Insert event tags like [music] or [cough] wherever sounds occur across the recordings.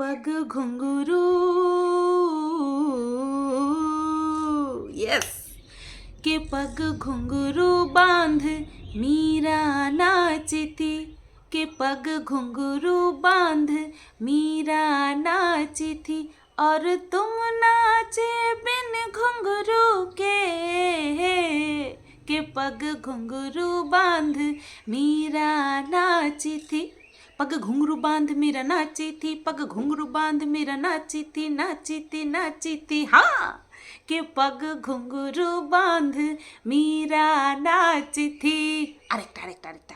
पग घुंघरू। यस के पग घुंघरू बाँध, मीरा नाची थी के पग घुंघरू बाँध, मीरा नाची थी और तुम नाचे बिन घुंघरू के। के पग घुंघरू बाँध, मीरा नाची थी पग घुंघरू बांध मीरा नाची थी पग घुंघरू बांध मीरा नाची थी नाची थी नाची थी हाँ के पग ঘুঙ্গুরু বাঁধ मीरा नाची थी আরেকটা আরেকটা আরেকটা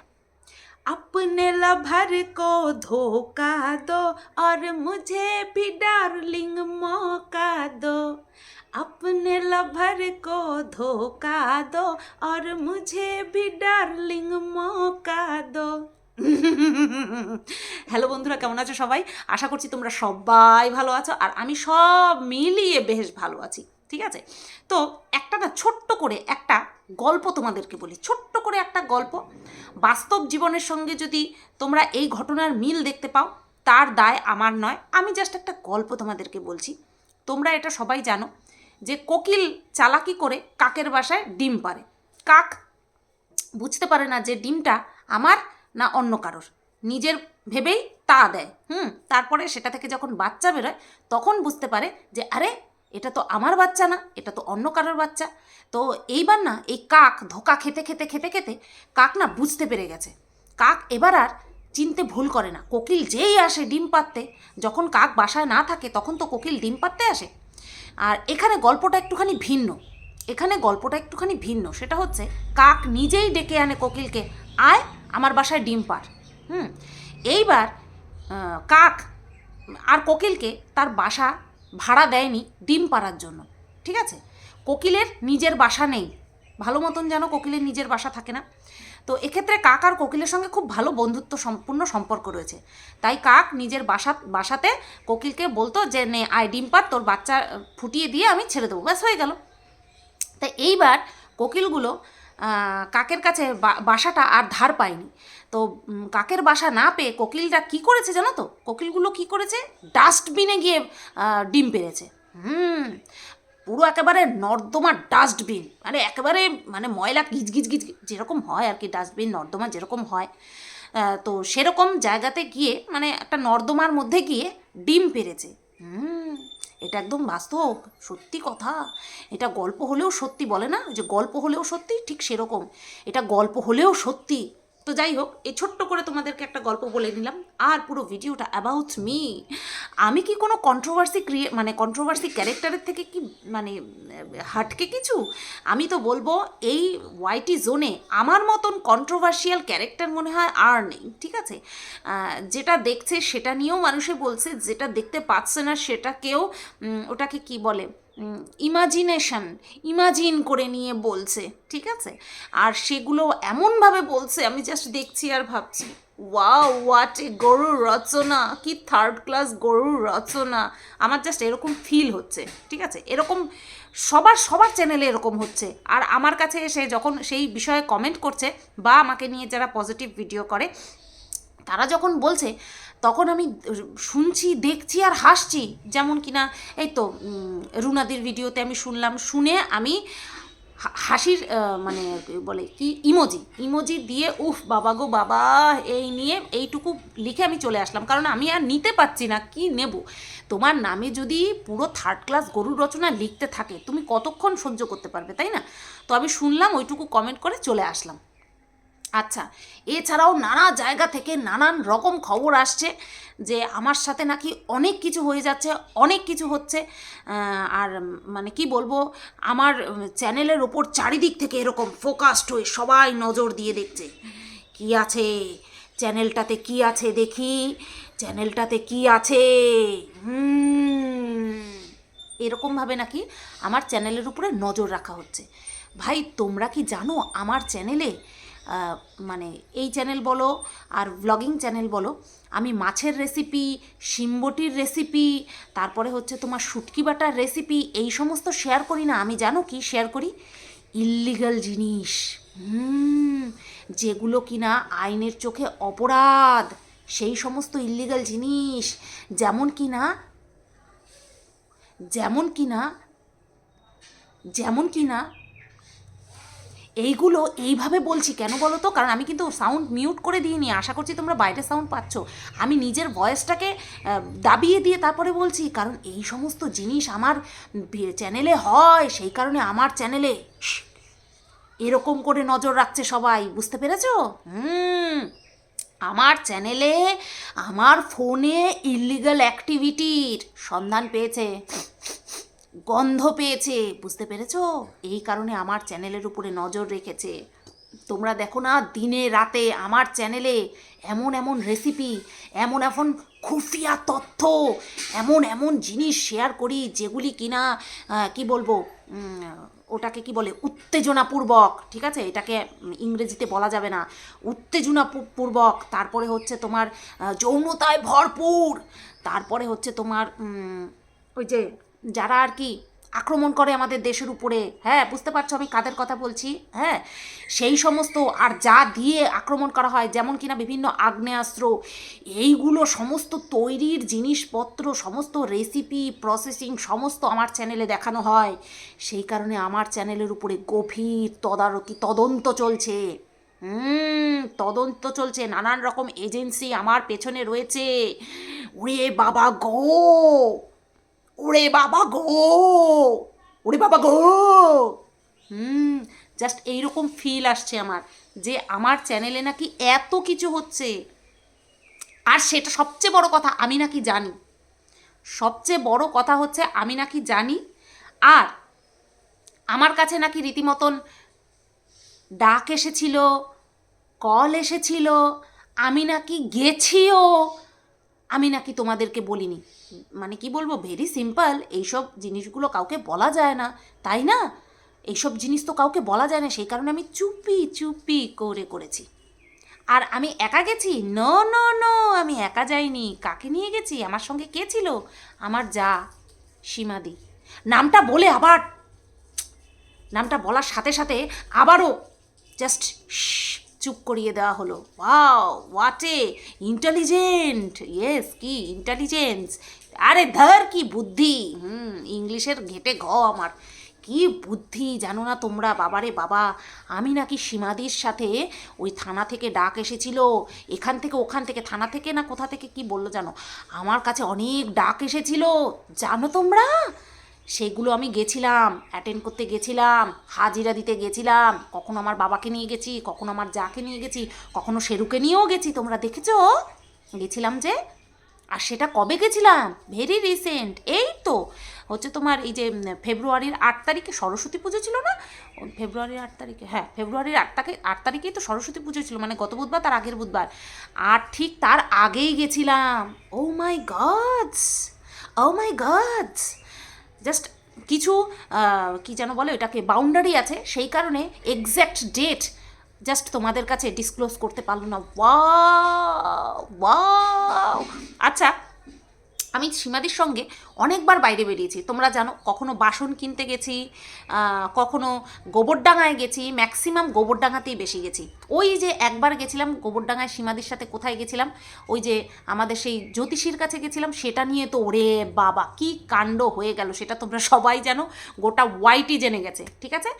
अपने लभर को धोखा दो और मुझे भी डार्लिंग मौका दो अपने लभर को धोखा दो और मुझे भी डार्लिंग मौका दो হ্যালো বন্ধুরা, কেমন আছো সবাই? আশা করছি তোমরা সবাই ভালো আছো আর আমি সব মিলিয়ে বেশ ভালো আছি, ঠিক আছে? তো একটা না ছোট্ট করে একটা গল্প তোমাদেরকে বলি। ছোট্ট করে একটা গল্প। বাস্তব জীবনের সঙ্গে যদি তোমরা এই ঘটনার মিল দেখতে পাও, তার দায় আমার নয়। আমি জাস্ট একটা গল্প তোমাদেরকে বলছি। তোমরা এটা সবাই জানো যে কোকিল চালাকি করে কাকের বাসায় ডিম পারে কাক বুঝতে পারে না যে ডিমটা আমার না অন্য কারোর। নিজের ভেবেই তা দেয়। হুম, তারপরে সেটা থেকে যখন বাচ্চা বেরোয়, তখন বুঝতে পারে যে, আরে, এটা তো আমার বাচ্চা না, এটা তো অন্য কারোর বাচ্চা। তো এইবার না, এই কাক ধোকা খেতে খেতে খেতে খেতে কাক না বুঝতে পেরে গেছে। কাক এবার আর চিনতে ভুল করে না। কোকিল যেই আসে ডিম পাততে যখন কাক বাসায় না থাকে, তখন তো কোকিল ডিম পাততে আসে। আর এখানে গল্পটা একটুখানি ভিন্ন। এখানে গল্পটা একটুখানি ভিন্ন। সেটা হচ্ছে, কাক নিজেই ডেকে আনে কোকিলকে। আয় আমার বাসায় ডিম পার হুম? এইবার কাক আর কোকিলকে তার বাসা ভাড়া দেয়নি ডিম পাড়ার জন্য, ঠিক আছে? কোকিলের নিজের বাসা নেই, ভালো মতন যেন কোকিলের নিজের বাসা থাকে না। তো এক্ষেত্রে কাক আর কোকিলের সঙ্গে খুব ভালো বন্ধুত্ব সম্পূর্ণ সম্পর্ক রয়েছে। তাই কাক নিজের বাসা, বাসাতে কোকিলকে বলতো যে, নে, আয় ডিম পার তোর বাচ্চা ফুটিয়ে দিয়ে আমি ছেড়ে দেবো। ব্যাস, হয়ে গেল। তাই এইবার কোকিলগুলো কাকের কাছে বাসাটা আর ধার পায়নি। তো কাকের বাসা না পেয়ে কোকিলটা কি করেছে জানো তো? কোকিলগুলো কি করেছে? ডাস্টবিনে গিয়ে ডিম পেরেছে। হুম, পুরো একেবারে নর্দমা ডাস্টবিন। মানে একেবারে মানে ময়লা গিজ গিজ গিজ যেরকম হয় আর কি, ডাস্টবিন নর্দমা যেরকম হয়। তো সেরকম জায়গাতে গিয়ে মানে একটা নর্দমার মধ্যে গিয়ে ডিম পেরেছে। হুম এটা একদম বাস্তব, সত্যি কথা। এটা গল্প হলেও সত্যি বলে না? যে গল্প হলেও সত্যি, ঠিক সেরকম। এটা গল্প হলেও সত্যি। তো যাই হোক, এই ছোট্ট করে তোমাদেরকে একটা গল্প বলে নিলাম। আর পুরো ভিডিওটা অ্যাবাউট মি আমি কি কোনো কন্ট্রোভার্সি ক্রিয়ে মানে কন্ট্রোভার্সি ক্যারেক্টারের থেকে কি মানে হাটকে কিছু? আমি তো বলব, এই ওয়াইটি জোনে আমার মতন কন্ট্রোভার্সিয়াল ক্যারেক্টার মনে হয় আর নেই, ঠিক আছে? যেটা দেখছে সেটা নিয়েও মানুষে বলছে, যেটা দেখতে পাচ্ছে না সেটাকেও ওটাকে কি বলে? ইমাজিনেশন ইমাজিন করে নিয়ে বলছে, ঠিক আছে? আর সেগুলো এমনভাবে বলছে, আমি জাস্ট দেখছি আর ভাবছি ওয়াও হোয়াট এ গরুর রচনা, কি থার্ড ক্লাস গরুর রচনা। আমার জাস্ট এরকম ফিল হচ্ছে, ঠিক আছে? এরকম সবার সবার চ্যানেলে এরকম হচ্ছে। আর আমার কাছে এসে যখন সেই বিষয়ে কমেন্ট করছে বা আমাকে নিয়ে যারা পজিটিভ ভিডিও করে, তারা যখন বলছে তখন আমি শুনছি, দেখছি আর হাসছি। যেমন কিনা, এই তো রুনাদির ভিডিওতে আমি শুনলাম, শুনে আমি হাসির মানে বলে, কি, ইমোজি ইমোজি দিয়ে, উফ, বাবা গো, বাবা, এই নিয়ে এইটুকু লিখে আমি চলে আসলাম। কারণ আমি আর নিতে পারছি না, কি নেব? তোমার নামে যদি পুরো থার্ড ক্লাস গরুর রচনা লিখতে থাকে, তুমি কতক্ষণ সহ্য করতে পারবে, তাই না? তো আমি শুনলাম, ওইটুকু কমেন্ট করে চলে আসলাম। আচ্ছা এছাড়াও নানা জায়গা থেকে নানান রকম খবর আসছে যে আমার সাথে নাকি অনেক কিছু হয়ে যাচ্ছে, অনেক কিছু হচ্ছে। আর মানে কি বলব, আমার চ্যানেলের ওপর চারিদিক থেকে এরকম ফোকাসড হয়ে সবাই নজর দিয়ে দেখছে। কি আছে? চ্যানেলটাতে কি আছে দেখি? চ্যানেলটাতে কি আছে? এরকমভাবে নাকি আমার চ্যানেলের উপরে নজর রাখা হচ্ছে। ভাই, তোমরা কি জানো আমার চ্যানেলে মানে এই চ্যানেল বলো আর ব্লগিং চ্যানেল বলো, আমি মাছের রেসিপি শিমবটির রেসিপি তারপরে হচ্ছে তোমার শুটকি বাটার রেসিপি এই সমস্ত শেয়ার করি না। আমি জানো কি শেয়ার করি? ইল্লিগাল জিনিস। হুম, যেগুলো কিনা আইনের চোখে অপরাধ। সেই সমস্ত ইল্লিগাল জিনিস। যেমন কি না যেমন কি না যেমন কি না এইগুলো এইভাবে বলছি কেন বলো তো? কারণ আমি কিন্তু সাউন্ড মিউট করে দিইনি। আশা করছি তোমরা বাইরে সাউন্ড পাচ্ছ। আমি নিজের ভয়েসটাকে দাবিয়ে দিয়ে তারপরে বলছি, কারণ এই সমস্ত জিনিস আমার চ্যানেলে হয়, সেই কারণে আমার চ্যানেলে এরকম করে নজর রাখছে সবাই। বুঝতে পেরেছ? হুম। আমার চ্যানেলে আমার ফোনে ইলিগাল অ্যাক্টিভিটির সন্ধান পেয়েছে। গন্ধ পেয়েছে, বুঝতে পেরেছ? এই কারণে আমার চ্যানেলের উপরে নজর রেখেছে। তোমরা দেখো না, দিনে রাতে আমার চ্যানেলে এমন এমন রেসিপি এমন এমন খুফিয়া তথ্য, এমন এমন জিনিস শেয়ার করি যেগুলি কিনা কি বলব ওটাকে কি বলে, উত্তেজনাপূর্বক, ঠিক আছে? এটাকে ইংরেজিতে বলা যাবে না উত্তেজনা পূ- পূর্বক তারপরে হচ্ছে তোমার যৌনতায় ভরপুর। তারপরে হচ্ছে তোমার ওই যে যারা আর কি আক্রমণ করে আমাদের দেশের উপরে হ্যাঁ বুঝতে পারছ আমি কাদের কথা বলছি? হ্যাঁ সেই সমস্ত আর যা দিয়ে আক্রমণ করা হয়, যেমন কিনা বিভিন্ন আগ্নেয়াস্ত্র, এইগুলো সমস্ত তৈরির জিনিসপত্র, সমস্ত রেসিপি প্রসেসিং সমস্ত আমার চ্যানেলে দেখানো হয়। সেই কারণে আমার চ্যানেলের উপরে গভীর তদারকি, তদন্ত চলছে। হুম, তদন্ত চলছে। নানান রকম এজেন্সি আমার পেছনে রয়েছে। ওরে বাবা গো! ওরে বাবা গো! ওরে বাবা গো! হুম জাস্ট এইরকম ফিল আসছে আমার, যে আমার চ্যানেলে নাকি এত কিছু হচ্ছে। আর সেটা সবচেয়ে বড় কথা, আমি নাকি জানি। সবচেয়ে বড় কথা হচ্ছে, আমি নাকি জানি। আর আমার কাছে নাকি রীতিমতন ডাক এসেছিল কল এসেছিল, আমি নাকি গেছিও। আমি নাকি তোমাদেরকে বলিনি। মানে কি বলব ভেরি সিম্পল এইসব জিনিসগুলো কাউকে বলা যায় না, তাই না? এইসব জিনিস তো কাউকে বলা যায় না, সেই কারণে আমি চুপি চুপি করে করেছি। আর আমি একা গেছি? ন ন ন আমি একা যাইনি। কাকে নিয়ে গেছি? আমার সঙ্গে কে ছিল? আমার যা, সীমাদি। নামটা বলে আবার, নামটা বলার সাথে সাথে আবারও জাস্ট চুপ করিয়ে দেওয়া হলো। Wow what a intelligent yes কি ইন্টেলিজেন্স আরে ধর কি বুদ্ধি। হুম, ইংলিশের ঘেটে ঘ আমার। কি বুদ্ধি জানো না তোমরা? বাবারে বাবা, আমি নাকি সীমাদির সাথে ওই থানা থেকে ডাক এসেছিল। এখান থেকে ওখান থেকে, থানা থেকে না কোথা থেকে কি বলল জানো? আমার কাছে অনেক ডাক এসেছিল। জানো তোমরা? সেগুলো আমি গেছিলাম অ্যাটেন্ড করতে গেছিলাম, হাজিরা দিতে গেছিলাম, কখনো আমার বাবাকে নিয়ে গেছি, কখনো আমার যাকে নিয়ে গেছি, কখনো শেরুকে নিয়েও গেছি, তোমরা দেখেছ? গেছিলাম যে, আর সেটা কবে গেছিলাম? ভেরি রিসেন্ট এই তো। হচ্ছে তোমার এই যে ফেব্রুয়ারির আট তারিখে সরস্বতী পুজো ছিল না? ফেব্রুয়ারির আট তারিখে হ্যাঁ ফেব্রুয়ারির আট তারিখে আট তারিখেই তো সরস্বতী পুজো ছিল মানে গত বুধবার, তার আগের বুধবার। আর ঠিক তার আগেই গেছিলাম। ও my gods oh my gods just কিছু কি যেন বলে ওটাকে বাউন্ডারি আছে, সেই কারণে এক্স্যাক্ট ডেট জাস্ট তোমাদের কাছে ডিসক্লোজ করতে পারল না। ওয়া আচ্ছা আমি সীমাদির সঙ্গে অনেকবার বাইরে বেরিয়েছি। তোমরা জানো, কখনো বাসন কিনতে গেছি কখনো গোবরডাঙ্গায় গেছি ম্যাক্সিমাম গোবরডাঙ্গাতেই বেশি গেছি। ওই যে একবার গেছিলাম, গোবরডাঙ্গায় সীমাদির সাথে কোথায় গেছিলাম, ওই যে আমাদের সেই জ্যোতিষীর কাছে গেছিলাম, সেটা নিয়ে তো ওরে বাবা, কি কাণ্ড হয়ে গেল, সেটা তোমরা সবাই জানো, গোটা ওয়াইটি জেনে গেছে, ঠিক আছে?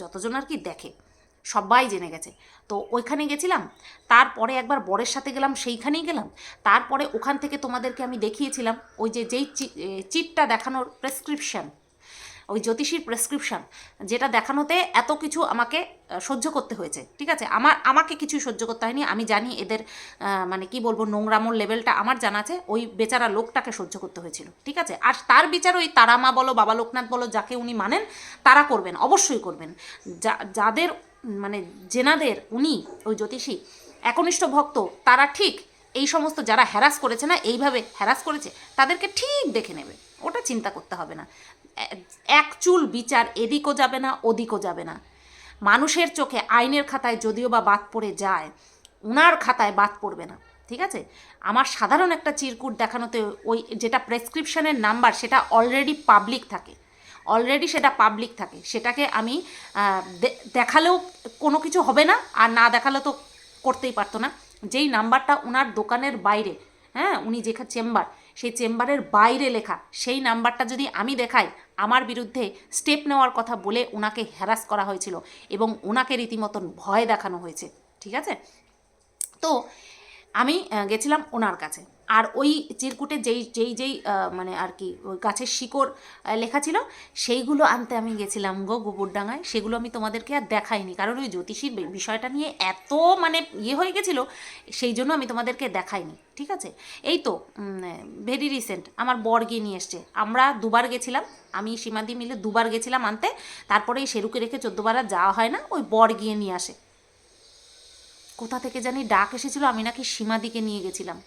যতজন আর কি দেখে। সবাই জেনে গেছে। তো ওইখানে গেছিলাম, তারপরে একবার বরের সাথে গেলাম, সেইখানেই গেলাম। তারপরে ওখান থেকে তোমাদেরকে আমি দেখিয়েছিলাম, ওই যে যেই চিটটা দেখানোর প্রেসক্রিপশন ওই জ্যোতিষীর প্রেসক্রিপশন যেটা দেখানোতে এত কিছু আমাকে সহ্য করতে হয়েছে, ঠিক আছে? আমার, আমাকে কিছু সহ্য করতে হয়নি। আমি জানি এদের মানে কি বলব, নোংরামোর লেভেলটা আমার জানা আছে, ওই বেচারা লোকটাকে সহ্য করতে হয়েছিল, ঠিক আছে? আর তার বিচার ওই তারামা বলো, বাবা লোকনাথ বলো, যাকে উনি মানেন, তারা করবেন, অবশ্যই করবেন। যা, যাদের মানে জেনাদের, উনি, ওই জ্যোতিষী, একনিষ্ঠ ভক্ত, তারা ঠিক এই সমস্ত যারা হ্যারাস করেছে না, এইভাবে হ্যারাস করেছে, তাদেরকে ঠিক দেখে নেবে। ওটা চিন্তা করতে হবে না। এক চুল বিচার এদিকও যাবে না, ওদিকও যাবে না। মানুষের চোখে আইনের খাতায় যদিও বা বাদ পড়ে যায় ওনার খাতায় বাদ পড়বে না, ঠিক আছে? আমার সাধারণ একটা চিরকুট দেখানোতে ওই যেটা প্রেসক্রিপশনের নাম্বার সেটা অলরেডি পাবলিক থাকে। অলরেডি সেটা পাবলিক থাকে। সেটাকে আমি দেখালেও কোনো কিছু হবে না, আর না দেখালে তো করতেই পারতো না। যেই নাম্বারটা ওনার দোকানের বাইরে হ্যাঁ উনি যেখানে চেম্বার, সেই চেম্বারের বাইরে লেখা, সেই নাম্বারটা যদি আমি দেখাই, আমার বিরুদ্ধে স্টেপ নেওয়ার কথা বলে ওনাকে হ্যারাস করা হয়েছিল এবং ওনাকে রীতিমতন ভয় দেখানো হয়েছে, ঠিক আছে? তো আমি গেছিলাম ওনার কাছে। আর ওই চিরকুটে যেই যেই যেই মানে আর কি, ওই গাছের শিকড় লেখা ছিল, সেইগুলো আনতে আমি গেছিলাম গো গোবরডাঙ্গায়। সেগুলো আমি তোমাদেরকে আর দেখাইনি। কারণ ওই জ্যোতিষীর বিষয়টা নিয়ে এত মানে ইয়ে হয়ে গেছিল, সেই জন্য আমি তোমাদেরকে দেখাইনি, ঠিক আছে? এই তো ভেরি রিসেন্ট আমার বর গিয়ে নিয়ে এসছে। আমরা দুবার গেছিলাম, আমি, সীমাদি মিলে দুবার গেছিলাম আনতে। তারপরে এই সেরুকে রেখে চোদ্দোবার আর যাওয়া হয় না, ওই বর গিয়ে নিয়ে আসে। কোথা থেকে জানি ডাক এসেছিল, আমি নাকি সীমাদিকে নিয়ে গেছিলাম।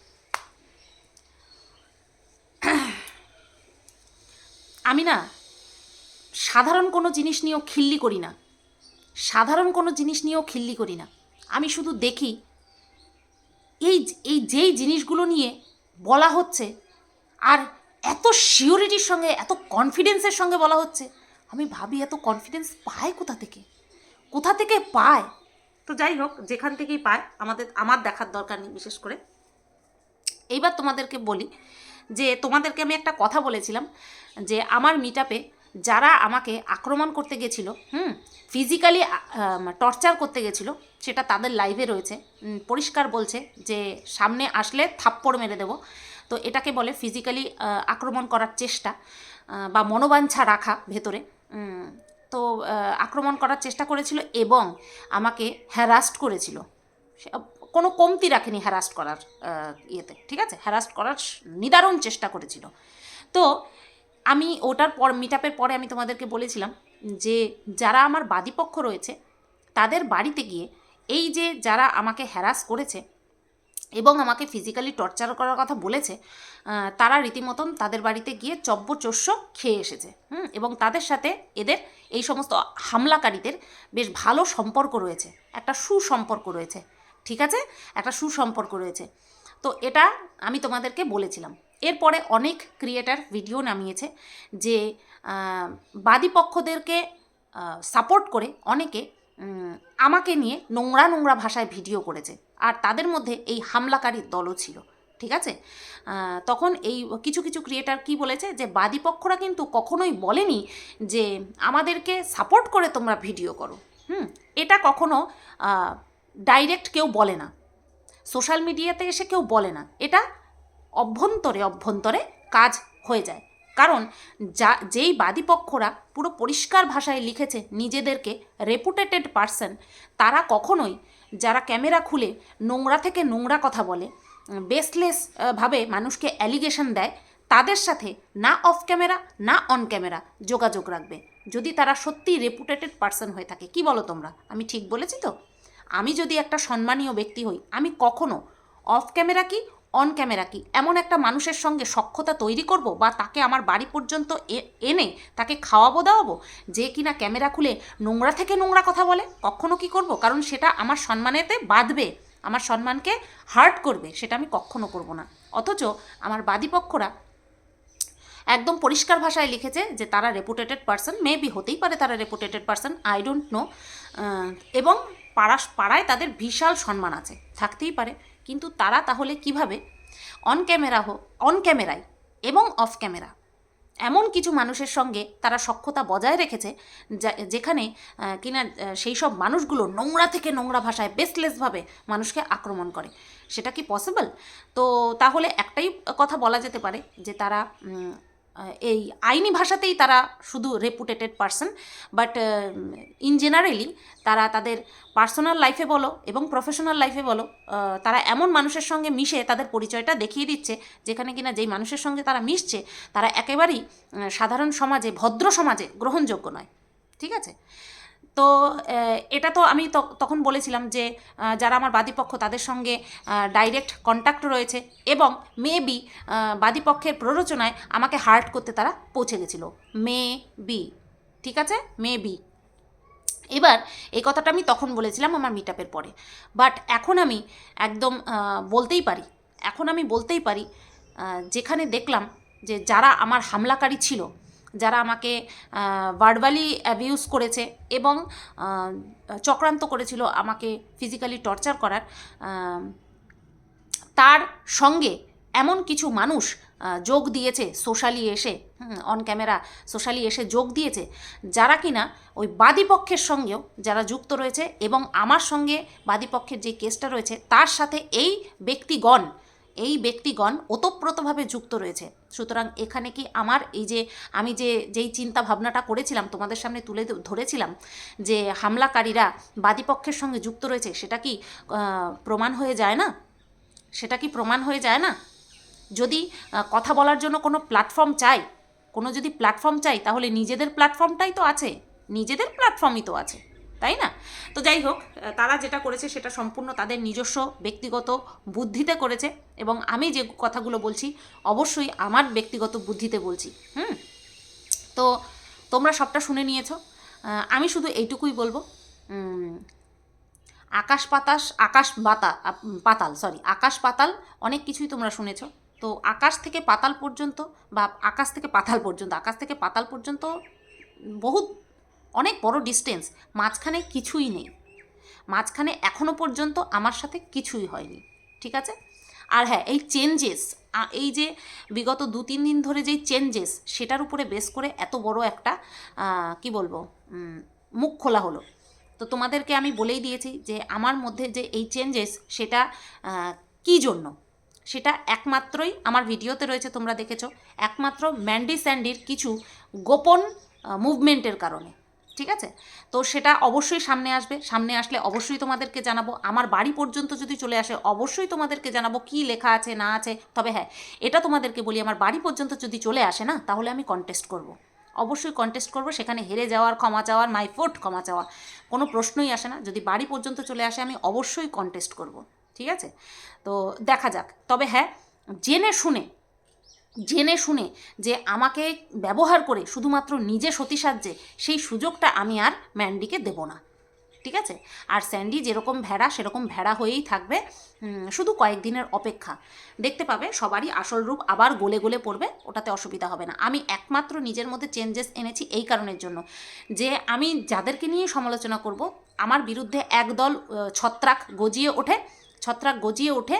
[clears throat] আমি না সাধারণ কোনো জিনিস নিয়েও খিল্লি করি না। সাধারণ কোনো জিনিস নিয়েও খিল্লি করি না। আমি শুধু দেখি এই এই যেই জিনিসগুলো নিয়ে বলা হচ্ছে আর এত শিওরিটির সঙ্গে, এত কনফিডেন্সের সঙ্গে বলা হচ্ছে, আমি ভাবি এত কনফিডেন্স পায় কোথা থেকে? কোথা থেকে পায়? তো যাই হোক, যেখান থেকেই পায়, আমাদের, আমার দেখার দরকার নেই বিশেষ করে। এইবার তোমাদেরকে বলি যে তোমাদেরকে আমি একটা কথা বলেছিলাম যে আমার মিট যারা আমাকে আক্রমণ করতে গেছিল, হুম ফিজিক্যালি টর্চার করতে গেছিল, সেটা তাদের লাইভে রয়েছে। পরিষ্কার বলছে যে সামনে আসলে থাপ্পড় মেরে দেবো। তো এটাকে বলে ফিজিক্যালি আক্রমণ করার চেষ্টা বা মনোবাঞ্ছা রাখা ভেতরে। তো আক্রমণ করার চেষ্টা করেছিল এবং আমাকে হ্যারাস্ট করেছিল। কোনো কমতি রাখেনি হ্যারাস্ট করার ইয়েতে, ঠিক আছে? হ্যারাস্ট করার নিদারুণ চেষ্টা করেছিল। তো আমি ওটার পর মিট পরে আমি তোমাদেরকে বলেছিলাম যে, যারা আমার বাদীপক্ষ রয়েছে, তাদের বাড়িতে গিয়ে এই যে যারা আমাকে হ্যারাস করেছে এবং আমাকে ফিজিক্যালি টর্চার করার কথা বলেছে তারা রীতিমতন তাদের বাড়িতে গিয়ে চব্য চস্য খেয়ে এসেছে, হুম? এবং তাদের সাথে এদের এই সমস্ত হামলাকারীদের বেশ ভালো সম্পর্ক রয়েছে, একটা সুসম্পর্ক রয়েছে। ঠিক আছে? একটা সুসম্পর্ক রয়েছে। তো এটা আমি তোমাদেরকে বলেছিলাম। এরপরে অনেক ক্রিয়েটার ভিডিও নামিয়েছে যে আহ, বাদী পক্ষদেরকে সাপোর্ট করে অনেকে আমাকে নিয়ে নোংরা নোংরা ভাষায় ভিডিও করেছে। আর তাদের মধ্যে এই হামলাকারীর দলও ছিল। ঠিক আছে? তখন এই কিছু কিছু ক্রিয়েটার কি বলেছে যে বাদী পক্ষরা কিন্তু কখনোই বলেনি যে আমাদেরকে সাপোর্ট করে তোমরা ভিডিও করো। হুম? এটা কখনো ডাইরেক্ট কেউ বলে না। সোশ্যাল মিডিয়াতে এসে কেউ বলে না। এটা অভ্যন্তরে অভ্যন্তরে কাজ হয়ে যায়। কারণ যা, যেই বাদীপক্ষরা পুরো পরিষ্কার ভাষায় লিখেছে নিজেদেরকে রেপুটেটেড পার্সন তারা কখনোই যারা ক্যামেরা খুলে নোংরা থেকে নোংরা কথা বলে বেসলেস ভাবে মানুষকে অ্যালিগেশন দেয়, তাদের সাথে না অফ ক্যামেরা, না অন ক্যামেরা যোগাযোগ রাখবে। যদি তারা সত্যি রেপুটেটেড পার্সন হয়ে থাকে, কি বলো তোমরা? আমি ঠিক বলেছি তো? আমি যদি একটা সম্মানীয় ব্যক্তি হই, আমি কখনো অফ ক্যামেরা কি অন ক্যামেরা কি? এমন একটা মানুষের সঙ্গে সক্ষতা তৈরি করব বা তাকে আমার বাড়ি পর্যন্ত এনে তাকে খাওয়াবো, দাওয়াবো? যে কিনা ক্যামেরা খুলে নোংরা থেকে নোংরা কথা বলে, কখনো কি করব? কারণ সেটা আমার সম্মানেতে বাঁধবে, আমার সম্মানকে হার্ট করবে, সেটা আমি কখনো করব না। অথচ আমার বাদীপক্ষরা একদম পরিষ্কার ভাষায় লিখেছে যে তারা রেপুটেটেড পার্সন মেবি হতেই পারে তারা reputed person I don't know এবং পাড়া পাড়ায় তাদের বিশাল সম্মান আছে। থাকতেই পারে। কিন্তু তারা তাহলে কীভাবে? অন ক্যামেরা হোক অন ক্যামেরায় এবং অফ ক্যামেরা এমন কিছু মানুষের সঙ্গে তারা সক্ষতা বজায় রেখেছে যেখানে কিনা সেই সব মানুষগুলো নোংরা থেকে নোংরা ভাষায় বেসলেসভাবে মানুষকে আক্রমণ করে। সেটা কি পসিবল তো তাহলে একটাই কথা বলা যেতে পারে যে তারা এই আইনি ভাষাতেই তারা শুধু reputed person but in generally তারা তাদের পার্সোনাল লাইফে বলো এবং প্রফেশনাল লাইফে বলো তারা এমন মানুষের সঙ্গে মিশে, তাদের পরিচয়টা দেখিয়ে দিচ্ছে, যেখানে কিনা যেই মানুষের সঙ্গে তারা মিশছে, তারা একেবারেই সাধারণ সমাজে, ভদ্র সমাজে গ্রহণযোগ্য নয়। ঠিক আছে? তো এটা তো আমি তখন বলেছিলাম যে যারা আমার বাদীপক্ষ তাদের সঙ্গে ডাইরেক্ট কন্ট্যাক্ট রয়েছে এবং মেবি বাদীপক্ষের প্ররোচনায় আমাকে হার্ট করতে তারা পৌঁছে গেছিল। মে বি ঠিক আছে? মে বি এবার এই কথাটা আমি তখন বলেছিলাম আমার মিট আপের পরে। বাট এখন আমি একদম বলতেই পারি, এখন আমি বলতেই পারি যেখানে দেখলাম যে যারা আমার হামলাকারী ছিল যারা আমাকে ভার্বালি অ্যাবিউজ করেছে এবং চক্রান্ত করেছিল আমাকে ফিজিক্যালি টর্চার করার তার সঙ্গে এমন কিছু মানুষ যোগ দিয়েছে socially essay on camera socially এসে যোগ দিয়েছে, যারা কিনা ওই বাদীপক্ষের সঙ্গেও যারা যুক্ত রয়েছে এবং আমার সঙ্গে বাদীপক্ষের যে কেসটা রয়েছে, তার সাথে এই ব্যক্তিগণ এই ব্যক্তিগণ ওতপ্রোতভাবে যুক্ত রয়েছে। সুতরাং এখানে কি আমার এই যে আমি যে, যেই চিন্তা ভাবনাটা করেছিলাম, তোমাদের সামনে তুলে ধরেছিলাম যে হামলাকারীরা বাদীপক্ষের সঙ্গে যুক্ত রয়েছে, সেটা কি প্রমাণ হয়ে যায় না? সেটা কি প্রমাণ হয়ে যায় না? যদি কথা বলার জন্য কোনো প্ল্যাটফর্ম চাই, কোনো যদি প্ল্যাটফর্ম চাই, তাহলে নিজেদের প্ল্যাটফর্মটাই তো আছে। নিজেদের প্ল্যাটফর্মই তো আছে। তাই না? তো যাই হোক তারা যেটা করেছে সেটা সম্পূর্ণ তাদের নিজস্ব ব্যক্তিগত বুদ্ধিতে করেছে এবং আমি যে কথাগুলো বলছি অবশ্যই আমার ব্যক্তিগত বুদ্ধিতে বলছি। হুম? তো তোমরা সবটা শুনে নিয়েছো। আমি শুধু এইটুকুই বলব আকাশ বাতাস আকাশ বাতা পাতাল সরি আকাশ পাতাল অনেক কিছুই তোমরা শুনেছো। তো আকাশ থেকে পাতাল পর্যন্ত বা আকাশ থেকে পাতাল পর্যন্ত, আকাশ থেকে পাতাল পর্যন্ত বহুত অনেক বড় ডিস্টেন্স মাঝখানে কিছুই নেই। মাঝখানে এখনও পর্যন্ত আমার সাথে কিছুই হয়নি, ঠিক আছে? আর হ্যাঁ এই চেঞ্জেস এই যে বিগত দু তিন দিন ধরে যেই চেঞ্জেস সেটার উপরে বেস করে এত বড় একটা কি বলব মুখ খোলা হলো। তো তোমাদেরকে আমি বলেই দিয়েছি যে আমার মধ্যে যে এই চেঞ্জেস সেটা কী জন্য? সেটা একমাত্রই আমার ভিডিওতে রয়েছে, তোমরা দেখেছ। একমাত্র ম্যান্ডি স্যান্ডির কিছু গোপন মুভমেন্টের কারণে। ঠিক আছে? তো সেটা অবশ্যই সামনে আসবে। সামনে আসলে অবশ্যই তোমাদেরকে জানাব। আমার বাড়ি পর্যন্ত যদি চলে আসে, অবশ্যই তোমাদেরকে জানাব কি লেখা আছে, না আছে। তবে হ্যাঁ এটা তোমাদেরকে বলি, আমার বাড়ি পর্যন্ত যদি চলে আসে না, তাহলে আমি কন্টেস্ট করব। অবশ্যই কন্টেস্ট করব। সেখানে হেরে যাওয়ার ক্ষমা চাওয়ার মাই ফোর্ট ক্ষমা চাওয়া কোনো প্রশ্নই আসে না। যদি বাড়ি পর্যন্ত চলে আসে, আমি অবশ্যই কন্টেস্ট করব। ঠিক আছে? তো দেখা যাক। তবে হ্যাঁ জেনে শুনে জেনে শুনে যে আমাকে ব্যবহার করে শুধুমাত্র নিজে সতীসাজ্যে সেই সুযোগটা আমি আর ম্যান্ডিকে দেব না। ঠিক আছে? আর স্যান্ডি যেরকম ভেড়া, সেরকম ভেড়া হয়েই থাকবে শুধু কয়েকদিনের অপেক্ষা। দেখতে পাবে, সবারই আসল রূপ আবার গলে গলে পড়বে, ওটাতে অসুবিধা হবে না। আমি একমাত্র নিজের মধ্যে চেঞ্জেস এনেছি এই কারণের জন্য। যে আমি যাদেরকে নিয়ে সমালোচনা করব, আমার বিরুদ্ধে একদল ছত্রাক গজিয়ে ওঠে ছত্রাক গজিয়ে ওঠে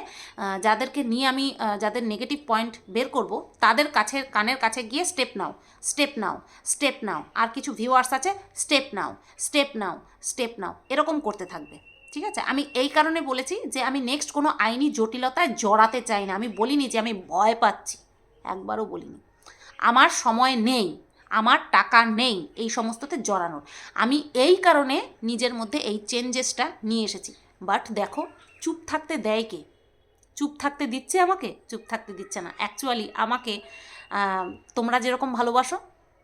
যাদেরকে নিয়ে আমি যাদের নেগেটিভ পয়েন্ট বের করব, তাদের কাছে, কানের কাছে গিয়ে step now step now step now. আর কিছু ভিউয়ার্স আছে step now step now step now. এরকম করতে থাকবে, ঠিক আছে? আমি এই কারণে বলেছি যে আমি নেক্সট কোনো আইনি জটিলতায় জড়াতে চাই না। আমি বলিনি যে আমি ভয় পাচ্ছি, একবারও বলিনি। আমার সময় নেই, আমার টাকা নেই এই সমস্ততে জড়ানোর। আমি এই কারণে নিজের মধ্যে এই চেঞ্জেসটা নিয়ে এসেছি। বাট দেখো চুপ থাকতে দেয় কে? চুপ থাকতে দিচ্ছে আমাকে? চুপ থাকতে দিচ্ছে না। অ্যাকচুয়ালি আমাকে তোমরা যেরকম ভালোবাসো,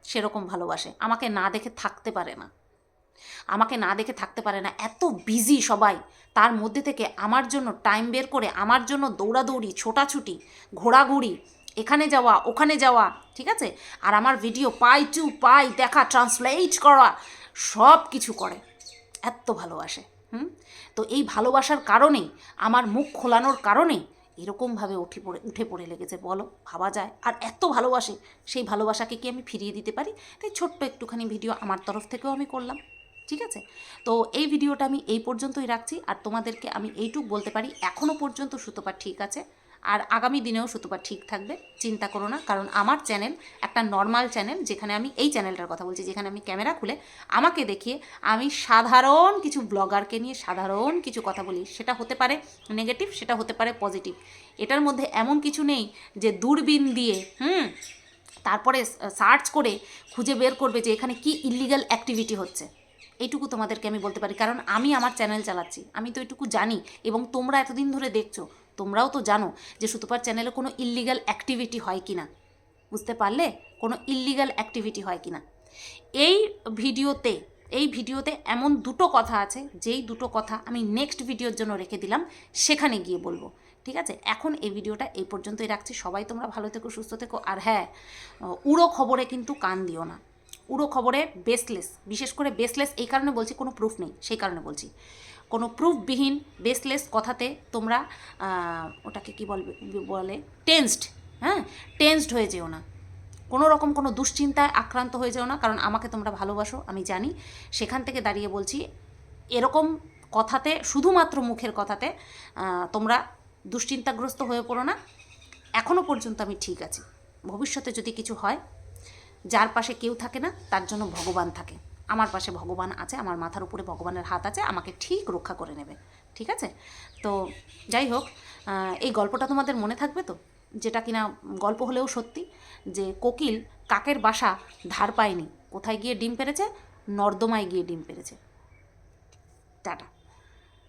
সেরকম ভালোবাসে। আমাকে না দেখে থাকতে পারে না। আমাকে না দেখে থাকতে পারে না। এত বিজি সবাই। তার মধ্যে থেকে আমার জন্য টাইম বের করে, আমার জন্য দৌড়াদৌড়ি, ছোটাছুটি, ঘোরাঘুরি, এখানে যাওয়া, ওখানে যাওয়া, ঠিক আছে? আর আমার ভিডিও পাই টু পাই দেখা ট্রান্সলেট করা সব কিছু করে। এত ভালোবাসে। হুম? তো এই ভালোবাসার কারণেই, আমার মুখ খোলানোর কারণে এরকমভাবে উঠে পড়ে উঠে পড়ে লেগেছে, বলো, ভাবা যায়। আর এত ভালোবাসে, সেই ভালোবাসাকে কি আমি ফিরিয়ে দিতে পারি? তাই ছোট্ট একটুখানি ভিডিও আমার তরফ থেকেও আমি করলাম, ঠিক আছে? তো এই ভিডিওটা আমি এই পর্যন্তই রাখছি, আর তোমাদেরকে আমি এইটুক বলতে পারি এখনও পর্যন্ত সুতোপা ঠিক আছে? আর আগামী দিনেও সুতোপা ঠিক থাকবে, চিন্তা করো না। কারণ আমার চ্যানেল একটা নর্মাল চ্যানেল, যেখানে আমি এই চ্যানেলটার কথা বলছি, যেখানে আমি ক্যামেরা খুলে আমাকে দেখিয়ে আমি সাধারণ কিছু ব্লগারকে নিয়ে সাধারণ কিছু কথা বলি। সেটা হতে পারে নেগেটিভ সেটা হতে পারে পজিটিভ এটার মধ্যে এমন কিছু নেই যে দূরবীন দিয়ে, হুম, তারপরে সার্চ করে খুঁজে বের করবে যে এখানে কি ইলিগাল অ্যাক্টিভিটি হচ্ছে। এইটুকু তোমাদেরকে আমি বলতে পারি। কারণ আমি আমার চ্যানেল চালাচ্ছি। আমি তো এইটুকু জানি এবং তোমরা এতদিন ধরে দেখছ। তোমরাও তো জানো যে সুতোপার চ্যানেলে কোনো ইল্লিগাল অ্যাক্টিভিটি হয় কি না বুঝতে পারলে? কোনো ইল্লিগাল অ্যাক্টিভিটি হয় কি না এই ভিডিওতে এই ভিডিওতে এমন দুটো কথা আছে, যেই দুটো কথা আমি নেক্সট ভিডিওর জন্য রেখে দিলাম, সেখানে গিয়ে বলব। ঠিক আছে? এখন এই ভিডিওটা এই পর্যন্তই রাখছি। সবাই তোমরা ভালো থেকো, সুস্থ থেকো। আর হ্যাঁ উড়ো খবরে কিন্তু কান দিও না। উড়ো খবরে বেসলেস বিশেষ করে বেসলেস এই কারণে বলছি কোনো প্রুফ নেই, সেই কারণে বলছি। কোনো প্রুফবিহীন বেসলেস কথাতে তোমরা ওটাকে কি বলবে, বলে টেন্সড হ্যাঁ? টেন্সড হয়ে যেও না। কোনো রকম কোনো দুশ্চিন্তায় আক্রান্ত হয়ে যাও না, কারণ আমাকে তোমরা ভালোবাসো, আমি জানি। সেখান থেকে দাঁড়িয়ে বলছি, এরকম কথাতে, শুধুমাত্র মুখের কথাতে তোমরা দুশ্চিন্তাগ্রস্ত হয়ে পড়ো না। এখনও পর্যন্ত আমি ঠিক আছি। ভবিষ্যতে যদি কিছু হয়, যার পাশে কেউ থাকে না, তার জন্য ভগবান থাকে। আমার পাশে ভগবান আছে, আমার মাথার উপরে ভগবানের হাত আছে, আমাকে ঠিক রক্ষা করে নেবে। ঠিক আছে? তো যাই হোক এই গল্পটা তোমাদের মনে থাকবে তো? যেটা কিনা গল্প হলেও সত্যি, যে কোকিল কাকের বাসা ধার পায়নি, কোথায় গিয়ে ডিম পেরেছে? নর্দমায় গিয়ে ডিম পেরেছে। টাটা।